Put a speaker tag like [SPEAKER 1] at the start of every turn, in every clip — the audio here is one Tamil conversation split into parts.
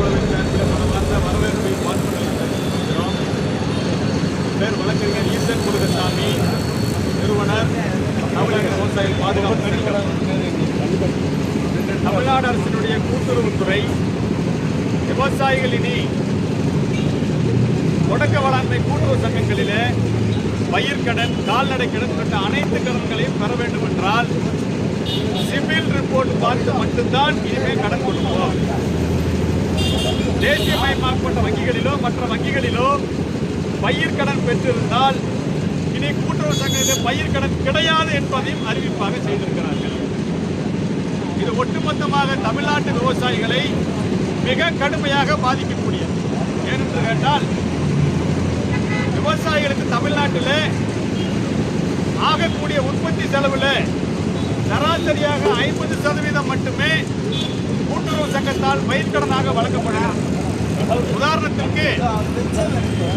[SPEAKER 1] குழுவின் சார்பில் மனமார்ந்த வரவேற்பை பார்த்து இருக்கிறோம் பேர் வழக்கறிஞர் ஈசன் முருகசாமி நிறுவனர் தமிழக விவசாய பாதுகாப்பு சங்கம் தமிழ்நாடு அரசினுடைய கூட்டுறவுத்துறை விவசாயிகள் இனி தொடக்க வேளாண்மை கூட்டுறவு சங்கங்களிலே பயிர்க்கடன் கால்நடை கடன் உள்ளிட்ட அனைத்து கடன்களையும் பெற வேண்டும் என்றால் சிபில் ரிப்போர்ட் பார்த்து மட்டும்தான் இனிமேல் கடன் கொடுப்போம். தேசியமயமாக்கப்பட்ட வங்கிகளிலோ மற்ற வங்கிகளிலோ பயிர்க்கடன் பெற்றிருந்தால் இனி கூட்டுறவு சங்கத்தில் பயிர்க்கடன் கிடையாது என்பதையும் அறிவிப்பாக செய்திருக்கிறார்கள். இது ஒட்டுமொத்தமாக தமிழ்நாட்டு விவசாயிகளை மிக கடுமையாக பாதிக்கக்கூடியது. ஏனென்று கேட்டால் விவசாயிகளுக்கு தமிழ்நாட்டில் ஆகக்கூடிய உற்பத்தி செலவில் சராசரியாக ஐம்பது சதவீதம் மட்டுமே கூட்டுறவு சங்கத்தால் பயிர்க்கடனாக வழங்கப்படுகிறது. உதாரணத்திற்கு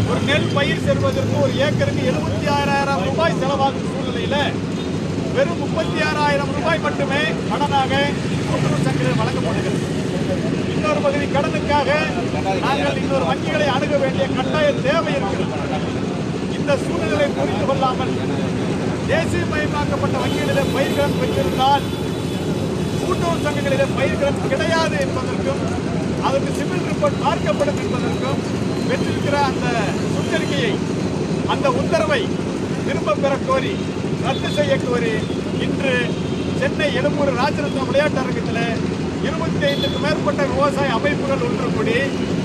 [SPEAKER 1] ஒரு நெல் பயிர் செல்வதற்கு ஒரு ஏக்கருக்கு எழுபத்தி ஆறாயிரம் ரூபாய் செலவாகும் சூழ்நிலையில வெறும் முப்பத்தி ஆறாயிரம் ரூபாய் மட்டுமே கடனாக கூட்டுறவு சங்கங்கள் வழங்கப்படுகிறது. இன்னொரு பகுதி கடனுக்காக நாங்கள் இன்னொரு வங்கிகளை அணுக வேண்டிய கட்டாய தேவை இருக்கிறது. இந்த சூழ்நிலை புரிந்து கொள்ளாமல் தேசியமயமாக்கப்பட்ட வங்கிகளிலே பயிர்கடன் பெற்றிருந்தால் கூட்டுறவு சங்கங்களிலே பயிர்கடன் கிடையாது என்பதற்கும் அதற்கு சிவில் ரிப்போர்ட் பார்க்கப்படும் என்பதற்கும் பெற்றிருக்கிற அந்த சுற்றறிக்கையை அந்த உத்தரவை திரும்ப பெற கோரி ரத்து செய்ய கோரி இன்று சென்னை எழும்பூர் ராஜரத்னம் விளையாட்டு அரங்கத்தில் இருபத்தி ஐந்துக்கு மேற்பட்ட விவசாய அமைப்புகள் ஒன்று கூடி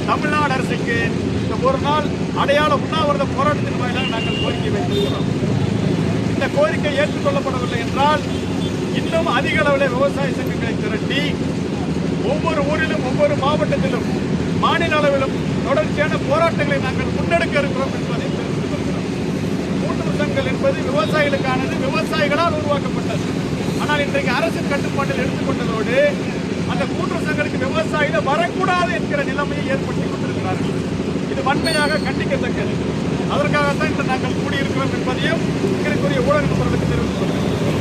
[SPEAKER 1] தமிழ்நாடு அரசுக்கு இந்த ஒரு நாள் அடையாள உண்ணாவிரத போராட்டத்தின் வாயிலாக நாங்கள் கோரிக்கை வைத்திருக்கிறோம். இந்த கோரிக்கை ஏற்றுக்கொள்ளப்படவில்லை என்றால் இன்னும் அதிக அளவில் விவசாய சங்கங்களை திரட்டி ஒவ்வொரு ஊரிலும் ஒவ்வொரு மாவட்டத்திலும் மாநில அளவிலும் தொடர்ச்சியான போராட்டங்களை நாங்கள் முன்னெடுக்க இருக்கிறோம் என்பதை தெரிவித்துக் கொள்கிறோம். கூட்டுறவு சங்கங்கள் என்பது விவசாயிகளுக்கானது விவசாயிகளால் உருவாக்கப்பட்டது. ஆனால் இன்றைக்கு அரசின் கட்டுப்பாட்டில் எடுத்துக்கொண்டதோடு அந்த கூட்டுறவு சங்கங்களுக்கு விவசாயிகள் வரக்கூடாது என்கிற நிலைமையை ஏற்படுத்தி கொண்டிருக்கிறார்கள். இது வன்மையாக கண்டிக்கத்தக்கது. அதற்காகத்தான் இன்று நாங்கள் கூடியிருக்கிறோம் என்பதையும் எங்களுக்குரிய ஊடக நண்பர்களுக்கு தெரிவித்துக்